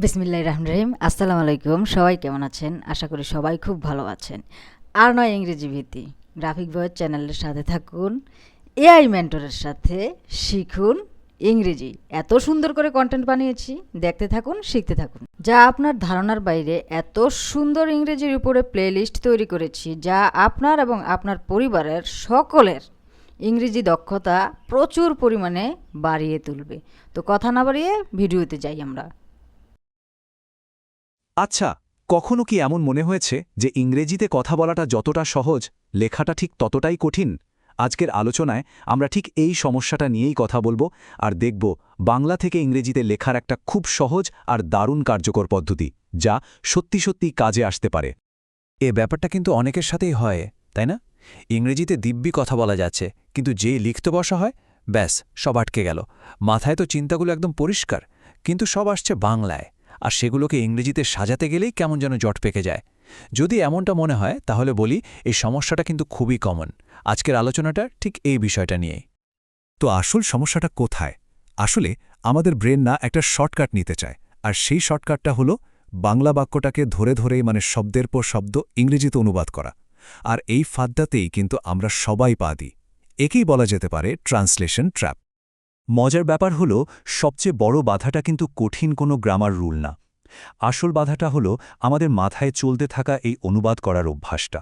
বিসমিল্লাহ রহমান রহিম। আসসালামু আলাইকুম, সবাই কেমন আছেন? আশা করি সবাই খুব ভালো আছেন। আর নয় ইংরেজি ভিত্তি গ্রাফিক বয়ের চ্যানেলের সাথে থাকুন, এআই মেন্টরের সাথে শিখুন ইংরেজি। এত সুন্দর করে কন্টেন্ট বানিয়েছি, দেখতে থাকুন, শিখতে থাকুন। যা আপনার ধারণার বাইরে এত সুন্দর ইংরেজির উপরে প্লেলিস্ট তৈরি করেছি, যা আপনার এবং আপনার পরিবারের সকলের ইংরেজি দক্ষতা প্রচুর পরিমাণে বাড়িয়ে তুলবে। তো কথা না বাড়িয়ে ভিডিওতে যাই আমরা। আচ্ছা কখনো কি এমন মনে হয়েছে যে ইংরেজিতে কথা বলাটা যতটা সহজ, লেখাটা ঠিক ততটাই কঠিন? আজকের আলোচনায় আমরা ঠিক এই সমস্যাটা নিয়েই কথা বলব আর দেখব বাংলা থেকে ইংরেজিতে লেখার একটা খুব সহজ আর দারুণ কার্যকর পদ্ধতি, যা সত্যি সত্যি কাজে আসতে পারে। এ ব্যাপারটা কিন্তু অনেকের সাথেই হয়, তাই না? ইংরেজিতে দিব্যি কথা বলা যাচ্ছে, কিন্তু যেই লিখতে বসা হয়, ব্যাস, সব আটকে গেল। মাথায় তো চিন্তাগুলো একদম পরিষ্কার, কিন্তু সব আসছে বাংলায়। আর সেগুলোকে ইংরেজিতে সাজাতে গেলেই কেমন যেন জট পেকে যায়। যদি এমনটা মনে হয়, তাহলে বলি, এই সমস্যাটা কিন্তু খুবই কমন আজকের আলোচনাটা ঠিক এই বিষয়টা নিয়েই। তো আসল সমস্যাটা কোথায়? আসলে আমাদের ব্রেন না একটা শর্টকাট নিতে চায়, আর সেই শর্টকাটটা হলো বাংলা বাক্যটাকে ধরে ধরেই মানে শব্দের পর শব্দ ইংরেজিতে অনুবাদ করা। আর এই ফাদ্দাতেই কিন্তু আমরা সবাই পা দিই। একেই বলা যেতে পারে ট্রান্সলেশন ট্র্যাপ। মজার ব্যাপার হলো, সবচেয়ে বড় বাধাটা কিন্তু কঠিন কোনো গ্রামার রুল না। আসল বাধাটা হলো, আমাদের মাথায় চলতে থাকা এই অনুবাদ করার অভ্যাসটা।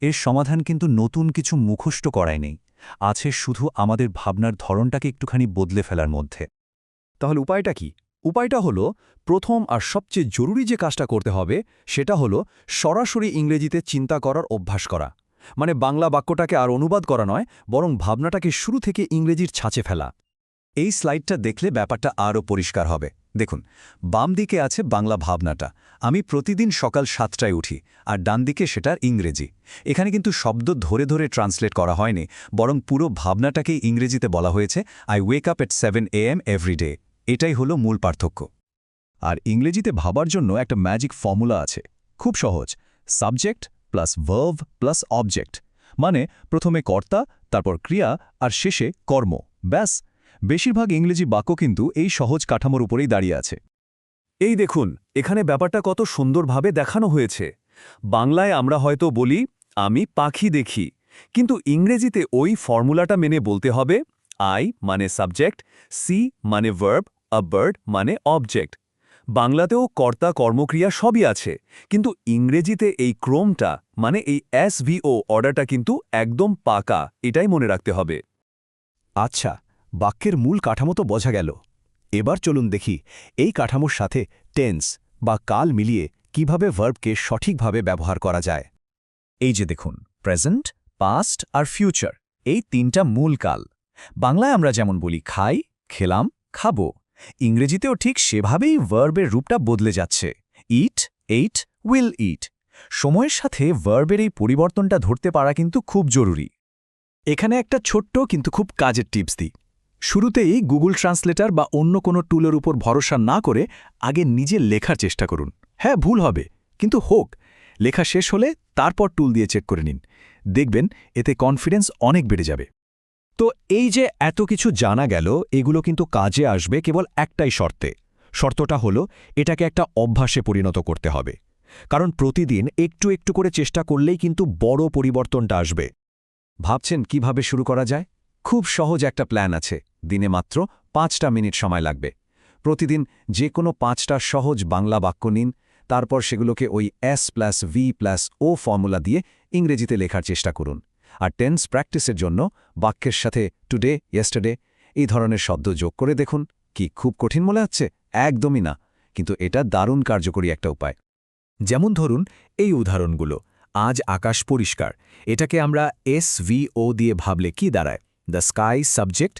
এর সমাধান কিন্তু নতুন কিছু মুখষ্ট করায় নেই। আছে শুধু আমাদের ভাবনার ধরনটাকে একটুখানি বদলে ফেলার মধ্যে। তাহলে উপায়টা কি? উপায়টা হলো, প্রথম আর সবচেয়ে জরুরি যে কাজটা করতে হবে, সেটা হলো সরাসরি ইংরেজিতে চিন্তা করার অভ্যাস করা। মানে বাংলা বাক্যটাকে আর অনুবাদ করা নয়, বরং ভাবনাটাকে শুরু থেকে ইংরেজির ছাঁচে ফেলা। এই স্লাইডটা দেখলে ব্যাপারটা আরও পরিষ্কার হবে। দেখুন বাম দিকে আছে বাংলা ভাবনাটা। আমি প্রতিদিন সকাল সাতটায় উঠি, আর ডান দিকে সেটার ইংরেজি। এখানে কিন্তু শব্দ ধরে ধরে ট্রান্সলেট করা হয়নি, বরং পুরো ভাবনাটাকেই ইংরেজিতে বলা হয়েছে I wake up at seven A M everyday এটাই হলো মূল পার্থক্য। আর ইংরেজিতে ভাবার জন্য একটা ম্যাজিক ফর্মুলা আছে। খুব সহজ। Subject plus verb plus object মানে প্রথমে কর্তা, তারপর ক্রিয়া, আর শেষে কর্ম। ব্যাস বেশিরভাগ ইংরেজি বাক্য কিন্তু এই সহজ কাঠামোর উপরেই দাঁড়িয়ে আছে। এই দেখুন, এখানে ব্যাপারটা কত সুন্দরভাবে দেখানো হয়েছে। বাংলায় আমরা হয়তো বলি, আমি পাখি দেখি। কিন্তু ইংরেজিতে ওই ফর্মুলাটা মেনে বলতে হবে, আই মানে সাবজেক্ট, সি মানে ভার্ব, আ বার্ড মানে অবজেক্ট। বাংলাতেও কর্তা কর্মক্রিয়া সবই আছে, কিন্তু ইংরেজিতে এই ক্রোমটা মানে এই এস ও অর্ডারটা কিন্তু একদম পাকা, এটাই মনে রাখতে হবে। আচ্ছা বাক্যের মূল কাঠামো তো বোঝা গেল। এবার চলুন দেখি এই কাঠামোর সাথে টেন্স বা কাল মিলিয়ে কীভাবে ভার্বকে সঠিকভাবে ব্যবহার করা যায়। এই যে দেখুন প্রেজেন্ট পাস্ট আর ফিউচার এই তিনটা মূল কাল। বাংলায় আমরা যেমন বলি খাই, খেলাম, খাব, ইংরেজিতেও ঠিক সেভাবেই ভার্বের রূপটা বদলে যাচ্ছে ইট এইট উইল ইট সময়ের সাথে ভার্বের এই পরিবর্তনটা ধরতে পারা কিন্তু খুব জরুরি। এখানে একটা ছোট্ট কিন্তু খুব কাজের টিপস দিই। শুরুতেই গুগল ট্রান্সলেটার বা অন্য কোনো টুলের উপর ভরসা না করে আগে নিজে লেখার চেষ্টা করুন। হ্যাঁ ভুল হবে, কিন্তু হোক। লেখা শেষ হলে তারপর টুল দিয়ে চেক করে নিন। দেখবেন এতে কনফিডেন্স অনেক বেড়ে যাবে। তো এই যে এত কিছু জানা গেল, এগুলো কিন্তু কাজে আসবে কেবল একটাই শর্তে। শর্তটা হলো, এটাকে একটা অভ্যাসে পরিণত করতে হবে। কারণ প্রতিদিন একটু একটু করে চেষ্টা করলেই কিন্তু বড় পরিবর্তনটা আসবে। ভাবছেন কীভাবে শুরু করা যায়? খুব সহজ একটা প্ল্যান আছে। দিনে মাত্র পাঁচটা মিনিট সময় লাগবে। প্রতিদিন যে কোনো পাঁচটা সহজ বাংলা বাক্য নিন, তারপর সেগুলোকে ওই S plus V plus O formula দিয়ে ইংরেজিতে লেখার চেষ্টা করুন। আর টেন্স প্র্যাকটিসের জন্য বাক্যের সাথে টুডে ইয়েস্টারডে এই ধরনের শব্দ যোগ করে দেখুন, কি খুব কঠিন মনে হচ্ছে? একদমই না, কিন্তু এটা দারুণ কার্যকরী একটা উপায়। যেমন ধরুন, এই উদাহরণগুলো, আজ আকাশ পরিষ্কার, এটাকে আমরা এস ভি ও দিয়ে ভাবলে কি দাঁড়ায়? দ্য স্কাই সাবজেক্ট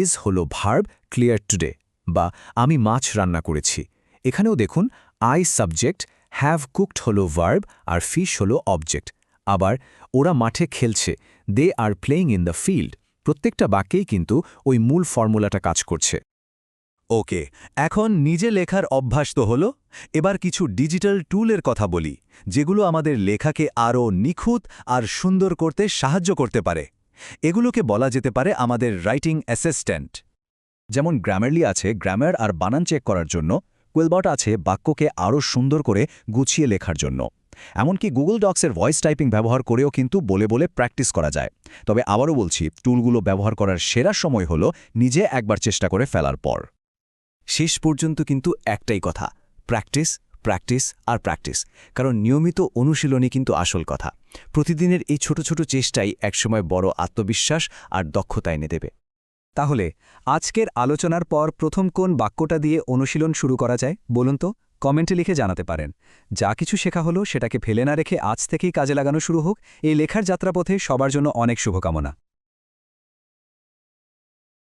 ইজ হলো ভার্ব ক্লিয়ার টুডে বা আমি মাছ রান্না করেছি। এখানেও দেখুন, আই সাবজেক্ট, হ্যাভ কুকড হলো ভার্ব আর ফিশ হলো অবজেক্ট। আবার ওরা মাঠে খেলছে, they are playing in the field. প্রত্যেকটা বাক্যেই কিন্তু ওই মূল ফর্মুলাটা কাজ করছে। ওকে, এখন নিজে লেখার অভ্যাস তো হলো। এবার কিছু ডিজিটাল টুলের কথা বলি, যেগুলো আমাদের লেখাকে আরও নিখুঁত আর সুন্দর করতে সাহায্য করতে পারে। এগুলোকে বলা যেতে পারে আমাদের রাইটিং অ্যাসিস্ট্যান্ট। যেমন গ্রামারলি আছে গ্রামার আর বানান চেক করার জন্য কুয়েলবট আছে বাক্যকে আরও সুন্দর করে গুছিয়ে লেখার জন্য। এমনকি গুগল ডক্সের ভয়েস টাইপিং ব্যবহার করেও কিন্তু বলে বলে প্র্যাকটিস করা যায়। তবে আবারও বলছি, টুলগুলো ব্যবহার করার সেরা সময় হলো নিজে একবার চেষ্টা করে ফেলার পর। শেষ পর্যন্ত কিন্তু একটাই কথা, প্র্যাকটিস প্র্যাকটিস আর প্র্যাকটিস, কারণ নিয়মিত অনুশীলনই কিন্তু আসল কথা। প্রতিদিনের এই ছোট ছোট চেষ্টাই একসময় বড় আত্মবিশ্বাস আর দক্ষতা এনে দেবে। তাহলে, আজকের আলোচনার পর প্রথম কোন বাক্যটা দিয়ে অনুশীলন শুরু করা যায়, বলুন তো? কমেন্টে লিখে জানাতে পারেন। যা কিছু শেখা হলো সেটাকে ফেলে না রেখে আজ থেকেই কাজে লাগানো শুরু হোক। এই লেখার যাত্রাপথে সবার জন্য অনেক শুভকামনা।